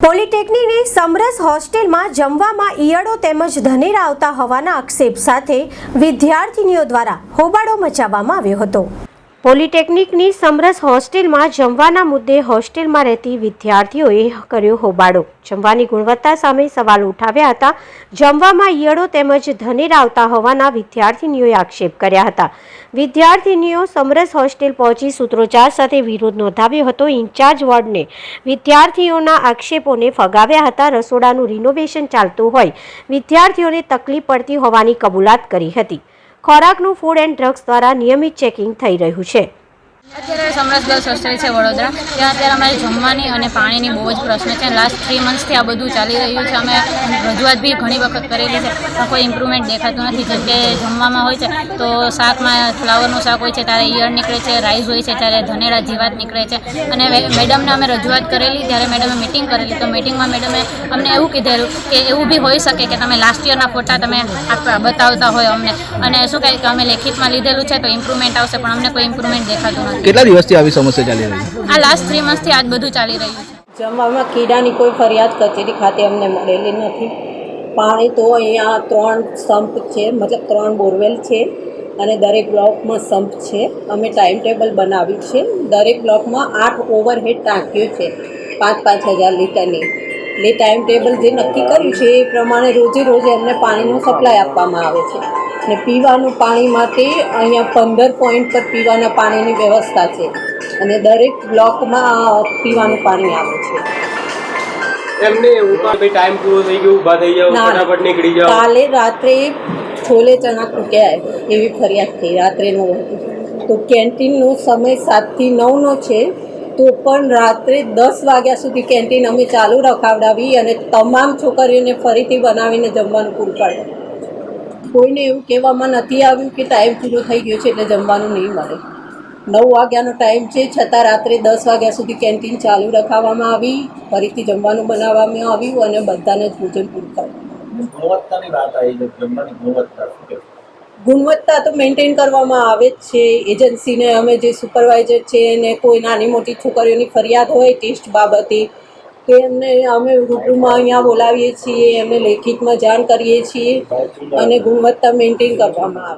પોલિટેકનિકની સમરસ હોસ્ટેલમાં જમવામાં ઈયળો તેમજ ધનેરા આવતા હોવાના આક્ષેપ સાથે વિદ્યાર્થીનીઓ દ્વારા હોબાળો મચાવવામાં આવ્યો હતો. પોલિટેકનિકની સમરસ હોસ્ટેલમાં જમવાના મુદ્દે હોસ્ટેલમાં રહેતી વિદ્યાર્થીઓએ કર્યો હોબાળો. જમવાની ગુણવત્તા સામે સવાલ ઉઠાવ્યા હતા. જમવામાં ઈયળો તેમજ ધનેર આવતા હોવાના વિદ્યાર્થીનીઓએ આક્ષેપ કર્યા હતા. વિદ્યાર્થીનીઓ સમરસ હોસ્ટેલ પહોંચી સૂત્રોચ્ચાર સાથે વિરોધ નોંધાવ્યો હતો. ઇન્ચાર્જ વોર્ડને વિદ્યાર્થીઓના આક્ષેપોને ફગાવ્યા હતા. રસોડાનું રિનોવેશન ચાલતું હોય, વિદ્યાર્થીઓને તકલીફ પડતી હોવાની કબૂલાત કરી હતી. ખોરાકનું ફૂડ એન્ડ ડ્રગ્સ દ્વારા નિયમિત ચેકિંગ થઈ રહ્યું છે. અત્યારે સમરસ ગર્લ્સ હોસ્ટેલ છે વડોદરા. ત્યાં અત્યારે અમારે જમવાની અને પાણીની બહુ જ પ્રશ્ન છે. લાસ્ટ થ્રી મંથ્સથી આ બધું ચાલી રહ્યું છે. અમે રજૂઆત બી ઘણી વખત કરેલી છે. પણ કોઈ ઇમ્પ્રુવમેન્ટ દેખાતું નથી. જેમ કે જમવામાં હોય છે, તો શાકમાં ફ્લાવરનું શાક હોય છે, ત્યારે ઈયળ નીકળે છે રાઈસ હોય છે, ત્યારે ધનેડા જીવાત નીકળે છે. અને મેડમને અમે રજૂઆત કરેલી, ત્યારે મેડમે મિટિંગ કરેલી. તો મિટિંગમાં મેડમે અમને એવું કીધેલું કે એવું બી હોઈ શકે કે તમે લાસ્ટ યરના ફોટા તમે આપ- બતાવતા હોય અમને. અને શું કહે કે અમે લેખિતમાં લીધેલું છે, તો ઇમ્પ્રુવમેન્ટ આવશે, પણ અમને કોઈ ઇમ્પ્રુવમેન્ટ દેખાતું નથી. કેટલા દિવસથી આવી સમસ્યા ચાલી રહી છે. આ લાસ્ટ થ્રી મંથથી આજ બધું ચાલી રહ્યું છે. જમવામાં કીડાની કોઈ ફરિયાદ કચેરી ખાતે અમને મળેલી નથી. પાણી તો અહીંયા ત્રણ સંપ છે મતલબ ત્રણ બોરવેલ છે અને દરેક બ્લોકમાં સંપ છે. અમે ટાઈમ ટેબલ બનાવ્યું છે. દરેક બ્લોકમાં આઠ ઓવરહેડ ટાંકીઓ છે પાંચ પાંચ હજાર લીટરની. એટલે ટાઈમ ટેબલ જે નક્કી કર્યું છે એ પ્રમાણે રોજે રોજે એમને પાણીનો સપ્લાય આપવામાં આવે છે. અને પીવાનું પાણી માટે અહીંયા પંદર પોઈન્ટ પર પીવાના પાણીની વ્યવસ્થા છે. અને દરેક બ્લોકમાં પીવાનું પાણી આવે છે. એમને એવું ભાઈ ટાઈમ પૂરો થઈ ગયો ઊભા થઈ જાઓ ના. ફટાફટ નીકળી જાઓ. કાલે રાત્રે છોલે ચણા કૂટ્યા એવી ફરિયાદ થઈ રાત્રે નવ તો કેન્ટીનનો સમય સાતથી નવનો છે. તો પણ રાત્રે દસ વાગ્યા સુધી કેન્ટીન અમે ચાલુ રખાવડાવી અને તમામ છોકરીઓને ફરીથી બનાવીને જમવાનું પૂરું પાડ્યું. કોઈને એવું કહેવામાં નથી આવ્યું કે ટાઈમ પૂરો થઈ ગયો છે એટલે જમવાનું નહીં મળે. નવ વાગ્યાનો ટાઈમ છે, છતાં રાત્રે દસ વાગ્યા સુધી કેન્ટીન ચાલુ રખાવવામાં આવી, ફરીથી જમવાનું બનાવવામાં આવ્યું અને બધાને જ ભોજન પૂરું પાડ્યું. ગુણવત્તાની વાત આવી છે, જમવાની ગુણવત્તા? ગુણવત્તા તો મેન્ટેન કરવામાં આવે જ છે. એજન્સીને અમે જે સુપરવાઇઝર છે એને કોઈ નાની મોટી છોકરીઓની ફરિયાદ હોય ટેસ્ટ બાબતે, તો એમને અમે રૂબરૂમાં અહીંયા બોલાવીએ છીએ, એમને લેખિતમાં જાણ કરીએ છીએ અને ગુણવત્તા મેન્ટેન કરવામાં આવે.